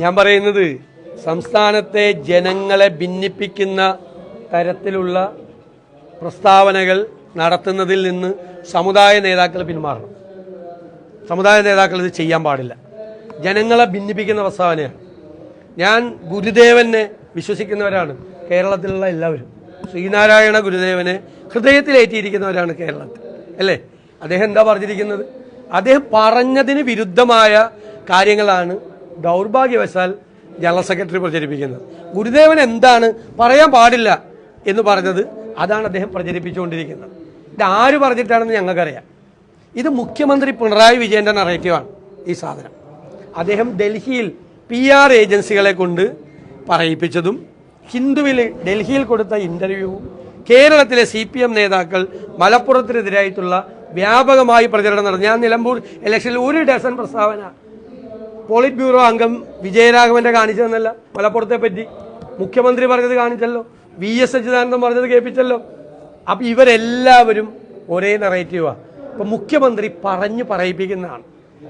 ഞാൻ പറയുന്നത് സംസ്ഥാനത്തെ ജനങ്ങളെ ഭിന്നിപ്പിക്കുന്ന തരത്തിലുള്ള പ്രസ്താവനകൾ നടത്തുന്നതിൽ നിന്ന് സമുദായ നേതാക്കൾ പിന്മാറണം. സമുദായ നേതാക്കൾ ഇത് ചെയ്യാൻ പാടില്ല. ജനങ്ങളെ ഭിന്നിപ്പിക്കുന്ന പ്രസ്താവനയാണ്. ഞാൻ ഗുരുദേവനെ വിശ്വസിക്കുന്നവരാണ് കേരളത്തിലുള്ള എല്ലാവരും. ശ്രീനാരായണ ഗുരുദേവനെ ഹൃദയത്തിലേറ്റിയിരിക്കുന്നവരാണ് കേരളത്തിൽ. അല്ലേ? അദ്ദേഹം എന്താ പറഞ്ഞിരിക്കുന്നത്? അദ്ദേഹം പറഞ്ഞതിന് വിരുദ്ധമായ കാര്യങ്ങളാണ് ദൗർഭാഗ്യവശാൽ ജനറൽ സെക്രട്ടറി പ്രചരിപ്പിക്കുന്നത്. ഗുരുദേവൻ എന്താണ് പറയാൻ പാടില്ല എന്ന് പറഞ്ഞത് അതാണ് അദ്ദേഹം പ്രചരിപ്പിച്ചുകൊണ്ടിരിക്കുന്നത്. ഇത് ആര് പറഞ്ഞിട്ടാണെന്ന് ഞങ്ങൾക്കറിയാം. ഇത് മുഖ്യമന്ത്രി പിണറായി വിജയന്റെ നറേറ്റീവാണ് ഈ സാധനം. അദ്ദേഹം ഡൽഹിയിൽ പി ആർ ഏജൻസികളെ കൊണ്ട് പറയിപ്പിച്ചതും ഹിന്ദുവിൽ ഡൽഹിയിൽ കൊടുത്ത ഇന്റർവ്യൂവും കേരളത്തിലെ സി പി എം നേതാക്കൾ മലപ്പുറത്തിനെതിരായിട്ടുള്ള വ്യാപകമായി പ്രചരണം നടന്നു ഞാൻ നിലമ്പൂർ ഇലക്ഷനിൽ ഒരു ഡസൻ പ്രസ്താവന പോളിറ്റ് ബ്യൂറോ അംഗം വിജയരാഘവന്റെ കാണിച്ചതെന്നല്ല. മലപ്പുറത്തെ പറ്റി മുഖ്യമന്ത്രി പറഞ്ഞത് കാണിച്ചല്ലോ. വി എസ് അച്യുതാനന്ദൻ പറഞ്ഞത് കേൾപ്പിച്ചല്ലോ. അപ്പൊ ഇവരെല്ലാവരും ഒരേ നെറേറ്റീവാ ഇപ്പൊ മുഖ്യമന്ത്രി പറഞ്ഞു പറയിപ്പിക്കുന്നതാണ്.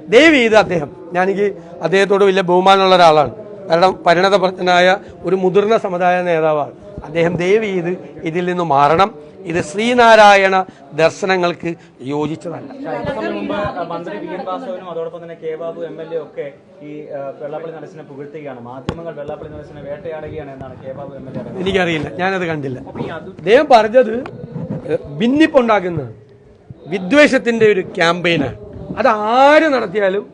ദയവ് ചെയ്ത് അദ്ദേഹം ഞാനെനിക്ക് അദ്ദേഹത്തോട് വലിയ ബഹുമാനമുള്ള ഒരാളാണ്. കാരണം പരിണതപ്രജ്ഞനായ ഒരു മുതിർന്ന സമുദായ നേതാവാണ്. അദ്ദേഹം ദയവ് ചെയ്ത് ഇതിൽ നിന്ന് മാറണം. ഇത് ശ്രീനാരായണ ദർശനങ്ങൾക്ക് യോജിച്ചതല്ല. അല്പസമയം മുമ്പ് മന്ത്രി വി എൻ വാസവനും അതോടൊപ്പം തന്നെ K Babu M L A ഒക്കെ ഈ വെള്ളാപ്പള്ളി പുകഴ്ത്തുകയാണ്. മാധ്യമങ്ങൾ വെള്ളാപ്പള്ളി വേട്ടയാടുകയാണ് എന്നാണ് K Babu M L A എനിക്കറിയില്ല ഞാനത് കണ്ടില്ല. അദ്ദേഹം പറഞ്ഞത് ഭിന്നിപ്പുണ്ടാക്കുന്ന വിദ്വേഷത്തിന്റെ ഒരു ക്യാമ്പയിനാണ് അത് ആര് നടത്തിയാലും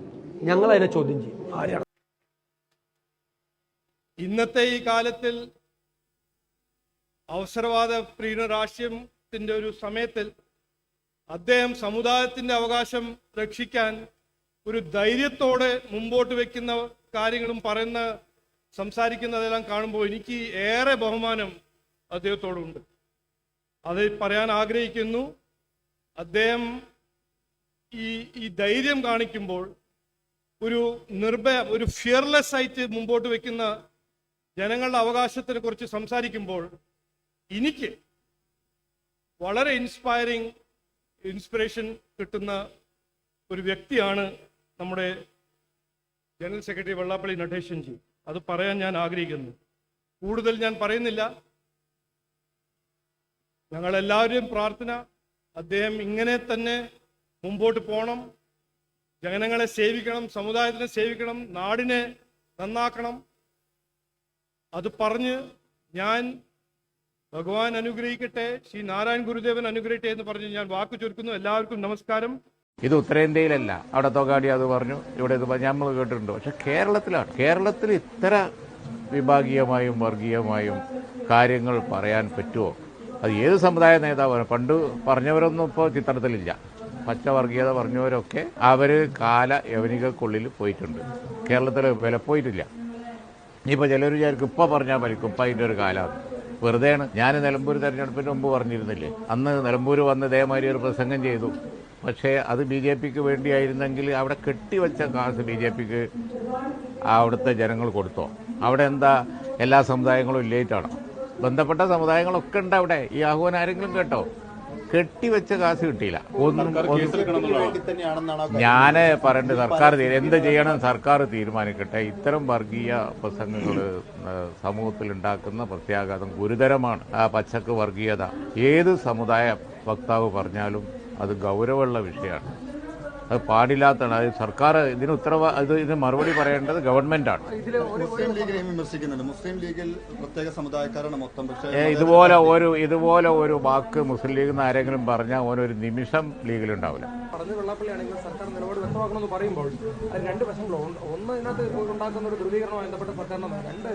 ഞങ്ങൾ അതിനെ ചോദ്യം ചെയ്യും. ഇന്നത്തെ ഈ കാലത്തിൽ അവസരവാദ പ്രീണ രാഷ്ട്രീയത്തിന്റെ ഒരു സമയത്തിൽ അദ്ദേഹം സമുദായത്തിന്റെ അവകാശം രക്ഷിക്കാൻ ഒരു ധൈര്യത്തോടെ മുമ്പോട്ട് വെക്കുന്ന കാര്യങ്ങളും പറയുന്ന സംസാരിക്കുന്നതെല്ലാം കാണുമ്പോൾ എനിക്ക് ഏറെ ബഹുമാനം അദ്ദേഹത്തോടുണ്ട്. അത് പറയാൻ ആഗ്രഹിക്കുന്നു. അദ്ദേഹം ഈ ഈ ധൈര്യം കാണിക്കുമ്പോൾ ഒരു നിർഭയ ഒരു ഫിയർലെസ് ആയിട്ട് മുമ്പോട്ട് വെക്കുന്ന ജനങ്ങളുടെ അവകാശത്തിനെ കുറിച്ച് സംസാരിക്കുമ്പോൾ എനിക്ക് വളരെ ഇൻസ്പയറിങ് ഇൻസ്പിറേഷൻ കിട്ടുന്ന ഒരു വ്യക്തിയാണ് നമ്മുടെ ജനറൽ സെക്രട്ടറി വെള്ളാപ്പള്ളി നടേശൻ നടേശൻജി. അത് പറയാൻ ഞാൻ ആഗ്രഹിക്കുന്നു. കൂടുതൽ ഞാൻ പറയുന്നില്ല. ഞങ്ങളെല്ലാവരെയും പ്രാർത്ഥന. അദ്ദേഹം ഇങ്ങനെ തന്നെ മുമ്പോട്ട് പോകണം. ജനങ്ങളെ സേവിക്കണം സമുദായത്തിനെ സേവിക്കണം നാടിനെ നന്നാക്കണം. അത് പറഞ്ഞ് ഞാൻ ഭഗവാൻ അനുഗ്രഹിക്കട്ടെ. ശ്രീ നാരായൺ ഗുരുദേവൻ അനുഗ്രഹിക്കട്ടെ എന്ന് പറഞ്ഞ് ഞാൻ വാക്ക് ചുരുക്കുന്നു. എല്ലാവർക്കും നമസ്കാരം. ഇത് ഉത്തരേന്ത്യയിലല്ല. അവിടെ തൊഗാടി അത് പറഞ്ഞു. ഇവിടെ ഇത് നമ്മൾ കേട്ടിട്ടുണ്ട്. പക്ഷെ കേരളത്തിലാണ്. കേരളത്തിൽ ഇത്ര വിഭാഗീയമായും വർഗീയമായും കാര്യങ്ങൾ പറയാൻ പറ്റുമോ? അത് ഏത് സമുദായ നേതാവാണ്? പണ്ട് പറഞ്ഞവരൊന്നും ഇപ്പോൾ ചിത്രത്തിലില്ല. പച്ചവർഗീയത പറഞ്ഞവരൊക്കെ അവർ കാല യവനികൾക്കുള്ളിൽ പോയിട്ടുണ്ട്. കേരളത്തിൽ വില പോയിട്ടില്ല ഇനിയിപ്പോൾ ചിലർ വിചാരിക്കും ഇപ്പോൾ പറഞ്ഞാൽ മരിക്കും. ഇപ്പം അതിന്റെ ഒരു കാലമാണ്. വെറുതെയാണ്. ഞാൻ നിലമ്പൂർ തെരഞ്ഞെടുപ്പിന് മുമ്പ് പറഞ്ഞിരുന്നില്ലേ? അന്ന് നിലമ്പൂർ വന്ന് ഇതേമാതിരി ഒരു പ്രസംഗം ചെയ്തു. പക്ഷേ അത് ബി ജെ പിക്ക് വേണ്ടിയായിരുന്നെങ്കിൽ അവിടെ കെട്ടിവെച്ച കാശ് ബി ജെ പിക്ക് അവിടുത്തെ ജനങ്ങൾ കൊടുത്തോ? അവിടെ എന്താ എല്ലാ സമുദായങ്ങളും ഇല്ലേറ്റാണോ? ബന്ധപ്പെട്ട സമുദായങ്ങളൊക്കെ ഉണ്ട് അവിടെ ഈ ആഹ്വാനം ആരെങ്കിലും കേട്ടോ? കെട്ടിവെച്ച കാശ് കിട്ടിയില്ല. ഒന്നും ഞാൻ ഞാൻ പറയേണ്ടത് സർക്കാർ തീരു- എന്ത് ചെയ്യണം സർക്കാർ തീരുമാനിക്കട്ടെ. ഇത്തരം വർഗീയ പ്രസംഗങ്ങൾ സമൂഹത്തിൽ ഉണ്ടാക്കുന്ന പ്രത്യാഘാതം ഗുരുതരമാണ്. ആ പച്ചക്ക് വർഗീയത. ഏത് സമുദായ വക്താവ് പറഞ്ഞാലും അത് ഗൗരവമുള്ള വിഷയമാണ്. അത് പാടില്ലാത്തതാണ്. അത് സർക്കാർ ഇതിന് ഉത്തരവ ഇത് ഇതിന് മറുപടി പറയേണ്ടത് ഗവൺമെന്റാണ്. മുസ്ലിം ലീഗിനെയും വിമർശിക്കുന്നുണ്ട്. മുസ്ലിം ലീഗിൽ പ്രത്യേക സമുദായക്കാരാണ് മൊത്തം. പക്ഷേ ഇതുപോലെ ഒരു ഇതുപോലെ ഒരു വാക്ക് മുസ്ലിം ലീഗ് നിന്ന് ആരെങ്കിലും പറഞ്ഞാൽ ഓനൊരു നിമിഷം ലീഗിലുണ്ടാവില്ല. വ്യക്തമാക്കണമെന്ന് പറയുമ്പോൾ അത് രണ്ട് വശങ്ങളുണ്ട് ഒന്ന് ഇതിനകത്ത് ഉണ്ടാക്കുന്ന ഒരു ധ്രുവീകരണമായി ബന്ധപ്പെട്ട സർക്കാരിനെ രണ്ട്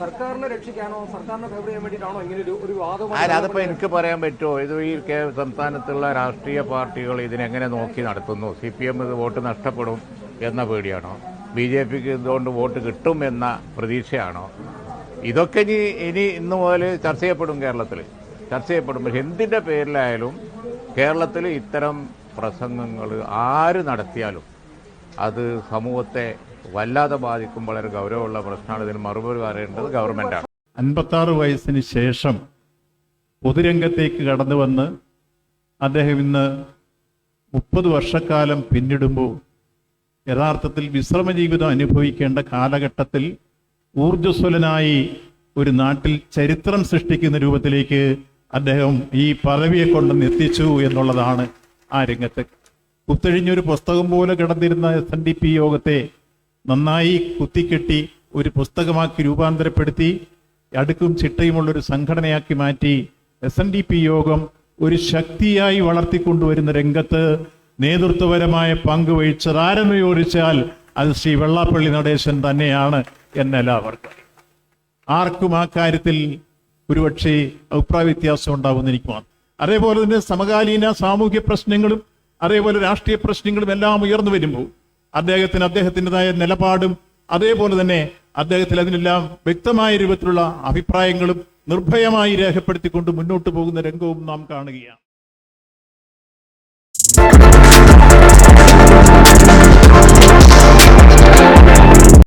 സർക്കാരിനെ രക്ഷിക്കാനോ സർക്കാരിനെ ഫേവർ ചെയ്യാൻ വേണ്ടിയിട്ടാണോ ഇങ്ങനെ ഒരു ഒരു വാദം അതിപ്പോ എനിക്ക് പറയാൻ പറ്റുമോ? ഇത് ഈ സംസ്ഥാനത്തുള്ള രാഷ്ട്രീയ പാർട്ടികൾ ഇതിനെങ്ങനെ നോക്കി നടത്തുന്നു? സി പി എം ഇത് വോട്ട് നഷ്ടപ്പെടും എന്ന പേടിയാണോ? ബി ജെ പിക്ക് ഇതുകൊണ്ട് വോട്ട് കിട്ടും എന്ന പ്രതീക്ഷയാണോ? ഇതൊക്കെ ഇനി ഇനി ഇന്ന് മുതൽ ചർച്ച ചെയ്യപ്പെടും കേരളത്തിൽ ചർച്ച ചെയ്യപ്പെടും. പക്ഷെ എന്തിന്റെ പേരിലായാലും കേരളത്തിൽ ഇത്തരം പ്രസംഗങ്ങൾ ആര് നടത്തിയാലും അത് സമൂഹത്തെ വല്ലാതെ ബാധിക്കും വളരെ ഗൗരവമുള്ള പ്രശ്നമാണ്. ഇതിന് മറുപടി പറയേണ്ടത് ഗവൺമെന്റാണ് അൻപത്താറ് വയസ്സിന് ശേഷം പൊതുരംഗത്തേക്ക് കടന്നു വന്ന് അദ്ദേഹം ഇന്ന് മുപ്പത് വർഷക്കാലം പിന്നിടുമ്പോൾ യഥാർത്ഥത്തിൽ വിശ്രമ ജീവിതം അനുഭവിക്കേണ്ട കാലഘട്ടത്തിൽ ഊർജസ്വലനായി ഒരു നാട്ടിൽ ചരിത്രം സൃഷ്ടിക്കുന്ന രൂപത്തിലേക്ക് അദ്ദേഹം ഈ പദവിയെ കൊണ്ടുവന്ന് എത്തിച്ചു എന്നുള്ളതാണ് ആ രംഗത്ത്. കുത്തഴിഞ്ഞൊരു പുസ്തകം പോലെ കിടന്നിരുന്ന എസ് എൻ ഡി പി യോഗത്തെ നന്നായി കുത്തിക്കെട്ടി ഒരു പുസ്തകമാക്കി രൂപാന്തരപ്പെടുത്തി അടുക്കും ചിട്ടയുമുള്ള ഒരു സംഘടനയാക്കി മാറ്റി എസ് എൻ ഡി പി യോഗം ഒരു ശക്തിയായി വളർത്തിക്കൊണ്ടുവരുന്ന രംഗത്ത് നേതൃത്വപരമായ പങ്ക് വഹിച്ചത് ആരെന്ന് ചോദിച്ചാൽ അത് ശ്രീ വെള്ളാപ്പള്ളി നടേശൻ തന്നെയാണ് എന്നെല്ലാവർക്കും. ആർക്കും ആ കാര്യത്തിൽ ഒരുപക്ഷെ അഭിപ്രായ വ്യത്യാസം ഉണ്ടാവുമെന്ന് എനിക്ക് മാത്രം അതേപോലെ തന്നെ സമകാലീന സാമൂഹ്യ പ്രശ്നങ്ങളും അതേപോലെ രാഷ്ട്രീയ പ്രശ്നങ്ങളും എല്ലാം ഉയർന്നു വരുമ്പോൾ അദ്ദേഹത്തിന് അദ്ദേഹത്തിന്റെതായ നിലപാടും അതേപോലെ തന്നെ അദ്ദേഹത്തിൽ അതിനെല്ലാം വ്യക്തമായ രൂപത്തിലുള്ള അഭിപ്രായങ്ങളും നിർഭയമായി രേഖപ്പെടുത്തിക്കൊണ്ട് മുന്നോട്ട് പോകുന്ന രംഗവും നാം കാണുകയാണ്.